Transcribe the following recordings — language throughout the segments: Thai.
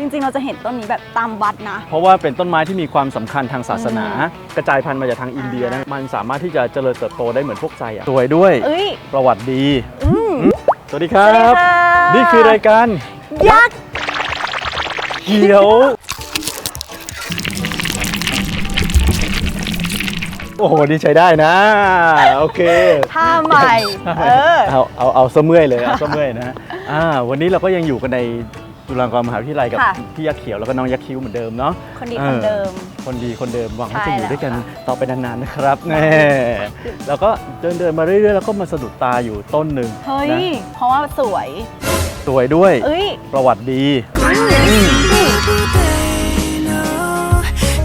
จริงๆ เราจะเห็นต้นนี้แบบตามวัดนะ เพราะว่าเป็นต้นไม้ที่มีความสำคัญทางศาสนา กระจายพันธุ์มาจากทางอินเดียนะมันสามารถที่จะเจริญเติบโตได้เหมือนพวกไทรอะสวยด้วย เอ้ย ประวัติดี อืม สวัสดีครัสวัสดีบ ค่ะ นี่คือรายการยักษ์เขียว โอ้โห นี่ใช้ได้นะ โอเค ท่าใหม่ เออ เอาเอาเอาซะเมื่อยเลยเอาซะเมื่อยนะฮะอ่าวันนี้เราก็ยังอยู่กันใน จุฬาลงกรณ์มหาวิทยาลัยกับค่ะ พี่ยักษ์เขียวแล้วก็น้องยักษ์คิ้วเหมือนเดิมเนาะ คนดีเออคนเดิม คนดีคนเดิมหวังว่าใช่จะอยู่ด้วยกันแล้วค่ะ ต่อไปนานๆนะครับแน่แล้วก็เดินเดินมาเรื่อยๆแล้วก็มาสะดุดตาอยู่ต้นหนึ่งเฮ้ย นะเพราะว่าสวย สวยด้วยเอ้ย ประวัติดี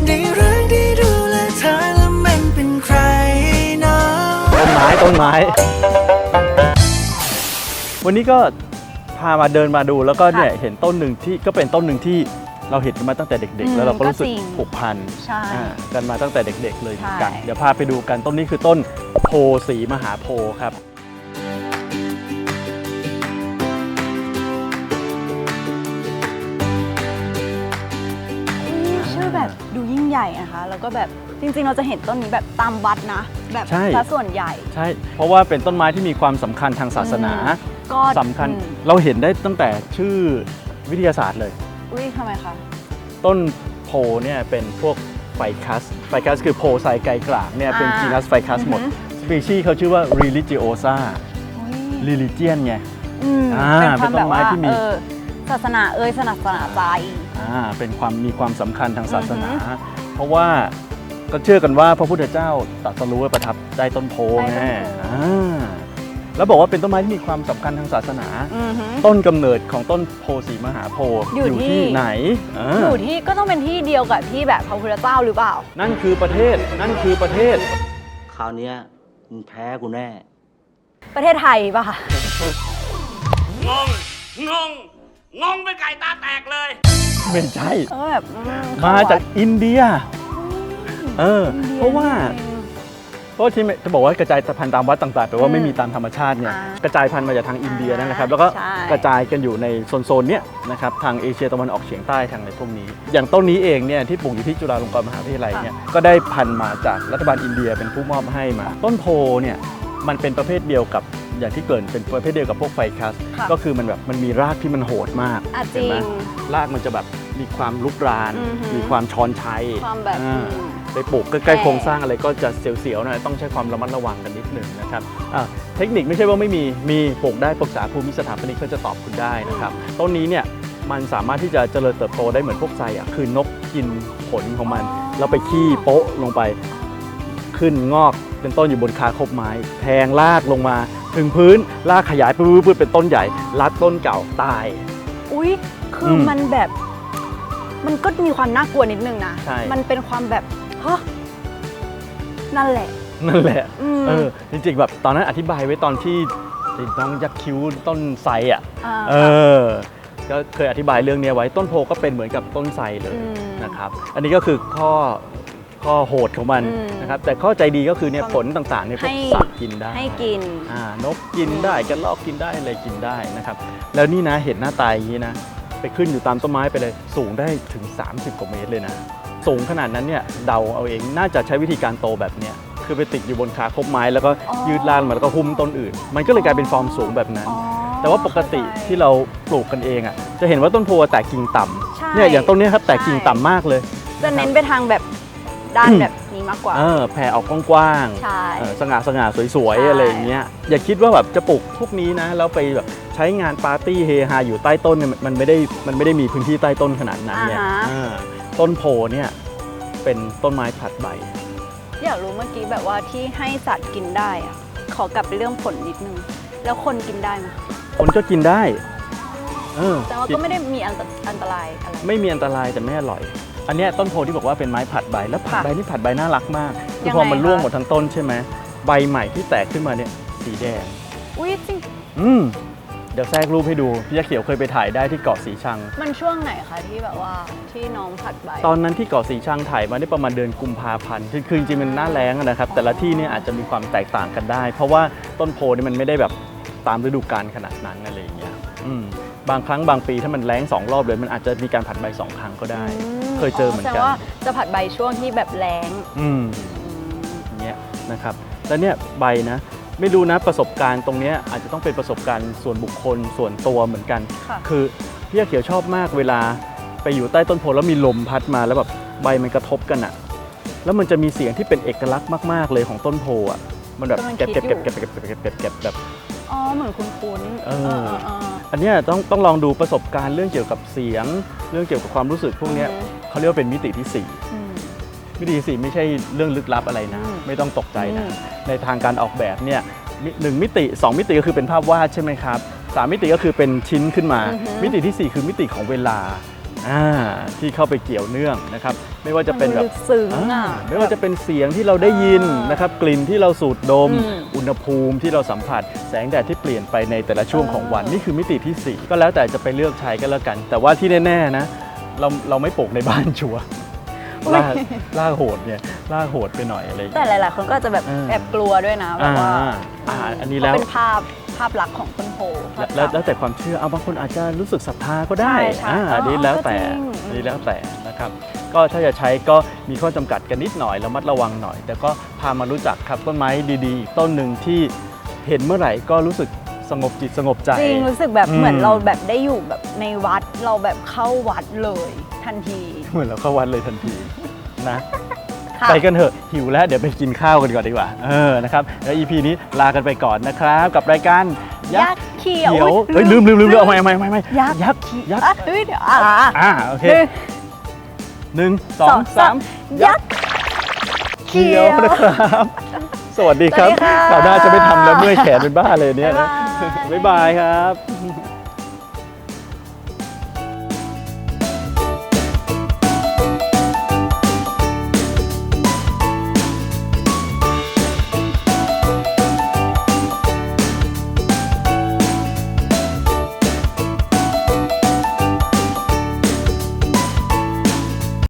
ได้รักได้ดูแลเธอแล้วมันเป็นใครเนาะ ต้นไม้ต้นไม้ วันนี้ก็พามาเดินมาดูแล้วก็เนี่ยค่ะเห็นต้นหนึ่งที่ก็เป็นต้นหนึ่งที่เราเห็นกันมาตั้งแต่เด็กอืๆมแล้วเราก็รู้สึกก็จริงผูกพันใช่อ่ากันมาตั้งแต่เด็ก ๆ เลยเหมือนกันใช่เดี๋ยวพาไปดูกันต้นนี้คือต้นโพสีมหาโพธิ์ครับชื่อแบบดูยิ่งใหญ่นะคะแล้วก็แบบจริง ๆ เราจะเห็นต้นนี้แบบตามวัดนะ แบบใช่ซะส่วนใหญ่ใช่ เพราะว่าเป็นต้นไม้ที่มีความสำคัญทางศาสนา ก็สำคัญอืมเราเห็นได้ตั้งแต่ชื่อวิทยาศาสตร์เลย อุ้ยทำไมคะ ต้นโพเนี่ยเป็นพวกไฟคัส ไฟคัสคือโพไซไกลกลางเนี่ยเป็นอ่าจีนัสไฟคัสหมด อือฮึ สปีชีส์เขาชื่อว่า religiosa อุ๊ย religion ไง อืมอ่าเป็นความแบบว่าเป็นต้นไม้ที่มี เออศาสนาเอ่ยศาสนาใจอ่าเป็นความมีความสำคัญทางศาสนาอือฮึเพราะว่าก็เชื่อกันว่าพระพุทธเจ้าตรัสรู้ไว้ประทับใต้ต้นโพใต้ต้นไงโพอ่า แล้วบอกว่าเป็นต้นไม้ที่มีความสำคัญทางศาสนา อือหือ ต้นกำเนิดของต้นโพสีมหาโพธิ์อยู่ที่ที่ ไหนอ่าอยู่ที่ก็ต้องเป็นที่เดียวกับที่แบบพระพุทธเจ้าหรือเปล่า นั่นคือประเทศ นั่นคือประเทศ คราวเนี้ยมึงแพ้กูแน่ ประเทศไทยป่ะคะงง งง งงเป็นไก่ตาแตกเลย ไม่ใช่เออแบบอืมาจากอินเดีย เอออินดียเพราะว่า เพราะที่จะบอกว่ากระจายพันธุ์ตามวัดต่างๆแปลว่าอืมไม่มีตามธรรมชาติไงอ่ากระจายพันธุ์มาจากทางอินเดียนั่นแหละครับแล้วก็ใช่ กระจายกันอยู่ในโซนๆเนี้ยนะครับทางเอเชียตะวันออกเฉียงใต้ทางในพวกนี้ อย่างต้นนี้เองเนี่ยที่ปลูกอยู่ที่จุฬาลงกรณ์มหาวิทยาลัยเนี่ยก็ได้พันธุ์มาจากรัฐบาลอินเดียเป็นผู้มอบให้มา ต้นโพเนี่ยมันเป็นประเภทเดียวกับอย่างที่เกรินเป็นประเภทเดียวกับพวกไฟคัส ค่ะ ก็คือมันแบบมันมีรากที่มันโหดมาก อะจเห็รินไหมงรากมันจะแบบมีความลุกราน อือหือ มีความช้อนชัยความแบบอ่า อืม ไปปลูกใกแพร่ล้ๆโครงสร้างอะไรก็จะเสียวๆหน่อยต้องใช้ความระมัดระวังกันนิดหนึ่งนะครับอะเทคนิคไม่ใช่ว่าไม่มีมีปลูกได้ปรึกษาภูมิสถาปนิกเขาจะตอบคุณได้นะครับต้นนี้เนี่ยมันสามารถที่จะเจริญเติบโตได้เหมือนพวกไทรอะคือนกกินผลของมัน แล้วไปขี้โป๊ะลงไป ขึ้นงอกเป็นต้นอยู่บนคาคบไม้ แทงรากลงมา ถึงพื้นรากขยายปื้ดๆเป็นต้นใหญ่รัดต้นเก่าตาย อุ้ยคืออมมันแบบ มันก็มีความน่ากลัวนิดนึงนะใช่มันเป็นความแบบ ฮะนั่นแหละ นั่นแหละ อืม เออ จริงๆแบบตอนนั้นอธิบายไว้ตอนที่น้องยักษ์คิ้วต้นไทรอะ อ่า เออ ก็เคยอธิบายเรื่องนี้ไว้ต้นโพก็เป็นเหมือนกับต้นไทรเลยอืมนะครับ อันนี้ก็คือข้อข้อโหดของมันอืมนะครับ แต่ข้อใจดีก็คือเนี่ยความผลต่างๆเนี่ยพวกให้ สัตว์กินได้ให้กิน อ่านกกินได้กระรอกกินได้อะไรกินได้นะครับ แล้วนี่นะเห็นหน้าตายอย่างนี้นะ ไปขึ้นอยู่ตามต้นไม้ไปเลยสูงได้ถึง 30กว่าเมตรเลยนะ สูงขนาดนั้นเนี่ยเดาเอาเองน่าจะใช้วิธีการโตแบบเนี้ยคือไปติดอยู่บนขาคบไม้แล้วก็อ๋อ ยืดลานมาแล้วก็หุ้มต้นอื่น มันก็เลยกลายเป็นฟอร์มสูงแบบนั้น อ๋อแต่ว่าปกติเข้าใจ ที่เราปลูกกันเองอะจะเห็นว่าต้นโพแตกกิ่งต่ำใช่เนี่ยอย่างต้นเนี้ยครับแตกกิ่งใช่ ต่ำมากเลยจะเน้นไปทางแบบด้านแบบนี้มากกว่า เออแผ่ออกกว้างใช่ๆเออสง่าสง่าสวยใช่ ๆ อะไรอย่างเงี้ยอย่าคิดว่าแบบจะปลูกพวกนี้นะแล้วไปแบบใช้งานปาร์ตี้เฮฮาอยู่ใต้ต้นเนี่ยมันไม่ได้มันไม่ได้มีพื้นที่ใต้ต้นขนาดนั้นเนี่ยอ่าฮะอ่าต้นโพเนี่ย เป็นต้นไม้ผลัดใบ อยากรู้เมื่อกี้แบบว่าที่ให้สัตว์กินได้อะขอกลับไปเรื่องผลนิดนึง แล้วคนกินได้ไหมคนก็กินได้เออแต่ว่าก็ไม่ได้มีอันตอันตรายอะไรไม่มีอันตรายแต่ไม่อร่อย อันเนี้ยต้นโพที่บอกว่าเป็นไม้ผัดใบ แล้วผัดค่ะใบนี่ผัดใบน่ารักมากคืยัองพอไงมันร่วงคะหมดทั้งต้นใช่ไหมใบใหม่ที่แตกขึ้นมาเนี่ยสีแดงอุ้ยจริงอืม เดี๋ยวแทรกรูปให้ดูพี่ยักษ์เขียวเคยไปถ่ายได้ที่เกาะสีชัง มันช่วงไหนคะที่แบบว่าที่น้องผัดใบตอนนั้นที่เกาะสีชังถ่ายมาได้ประมาณเดือนกุมภาพันธ์คือคือจริงๆมันหน้าแล้งอะนะครับ แต่ละที่เนี่ยอาจจะมีความแตกต่างกันได้ เพราะว่าต้นโพนี่มันไม่ได้แบบตามฤดูกาลขนาดนั้นอะไรอย่างเงี้ยอืมบางครั้งบางปีถ้ามันแล้งสองรอบเลยมันอาจจะมีการผัดใบสองครั้งก็ได้ เคยเจอเหมือนแสดกันงว่าจะผัดใบช่วงที่แบบแรงอืมอย่างเงี้ยนะครับแล้วเนี่ยใบนะ ไม่รู้นะประสบการณ์ตรงเนี้ยอาจจะต้องเป็นประสบการณ์ส่วนบุคคลส่วนตัวเหมือนกัน ค่ะคือพี่อาเขียวชอบมากเวลาไปอยู่ใต้ต้นโพแล้วมีลมพัดมาแล้วแบบใบมันกระทบกันอะแล้วมันจะมีเสียงที่เป็นเอกลักษณ์มากๆเลยของต้นโพอะมันแบบกำลังเก็บคิเก็ดบอยู่เก็บเก็บเก็บเก็บเก็บเก็บแบบ อ๋อเหมือนคุ้นๆเออเออ เออ อันเนี้ยต้องต้องลองดูประสบการณ์เรื่องเกี่ยวกับเสียง เรื่องเกี่ยวกับความรู้สึกพวกเนี้ยอือฮึ เขาเรียกว่าเป็นมิติที่สี่ อืม มิติที่สี่ไม่ใช่เรื่องลึกลับอะไรนะอืมไม่ต้องตกใจนะอืมในทางการออกแบบเนี่ยมิหนึ่งมิติ 2 มิติก็คือเป็นภาพวาดใช่ไหมครับสามมิติก็คือเป็นชิ้นขึ้นมาอือฮึมิติที่ 4 คือมิติของเวลาอ่าที่เข้าไปเกี่ยวเนื่องนะครับ ไม่ว่าจะเป็นแบบมัลึกซึ้งอ่าอะไม่ว่าจะเป็นเสียงที่เราได้ยินอ่านนะครับ กลิ่นที่เราสูดดมอืมอุณหภูมิที่เราสัมผัส แสงแดดที่เปลี่ยนไปในแต่ละช่วงอ่าของวันนี่คือมิติที่ 4 ก็แล้วแต่จะไปเลือกใช้ก็แล้วกัน แต่ว่าที่แน่ๆนะเราเราไม่ปลูกในบ้านชัวร์ ล่าล่าโหดเนี่ยล่าโหดไปหน่อยอะไรอย่างแต่เงี้ยหลาย ๆ คนก็จะแบบเออแอบกลัวด้วยนะแบบว่าอ่าอ่าอันนี้แล้ว เพราะเป็นภาพภาพลักษณ์ของต้นโพภาพแล้วจำ แล้วแต่ความเชื่อเอาบางคนอาจจะรู้สึกศรัทธาก็ได้ใช่ใช่อ่าอ๋ออันนี้แล้วแต่ก็จริง อันนี้แล้วแต่นะครับ ก็ถ้าจะใช้ก็มีข้อจำกัดกันนิดหน่อยระมัดระวังหน่อย แต่ก็พามารู้จักครับต้นไม้ดีๆอีกต้นหนึ่งที่เห็นเมื่อไหร่ก็รู้สึก สงบจิตสงบใจ จริงรู้สึกแบบอืมเหมือนเราแบบได้อยู่แบบในวัดเราแบบเข้าวัดเลยทันทีเหมือนเราเข้าวัดเลยทันทีนะ ค่ะ ไปกันเถอะหิวแล้วเดี๋ยวไปกินข้าวกันก่อนดีกว่า เออนะครับแล้ว EP นี้ลากันไปก่อนนะครับ กับรายการยักษ์เขียวเขียวอุ๊เฮ้ยลืมลืมลืมลืมเอาใหม่เอาใหม่เอาใหม่เอาใหม่ยักษ์ ยักษ์ยักษ์อะเฮ้ยเดี๋ยวอ่าอ่าโอเคหนึ่งหนึ่งสองสามยักษ์ เขียวนะครับ สวัสดีครับสวัสดีค่ะ คราวหน้าจะไม่ทำแล้วเมื่อยแขนเป็นบ้าเลยเนี่ยนะ บ๊ายบาย บ๊ายบายครับ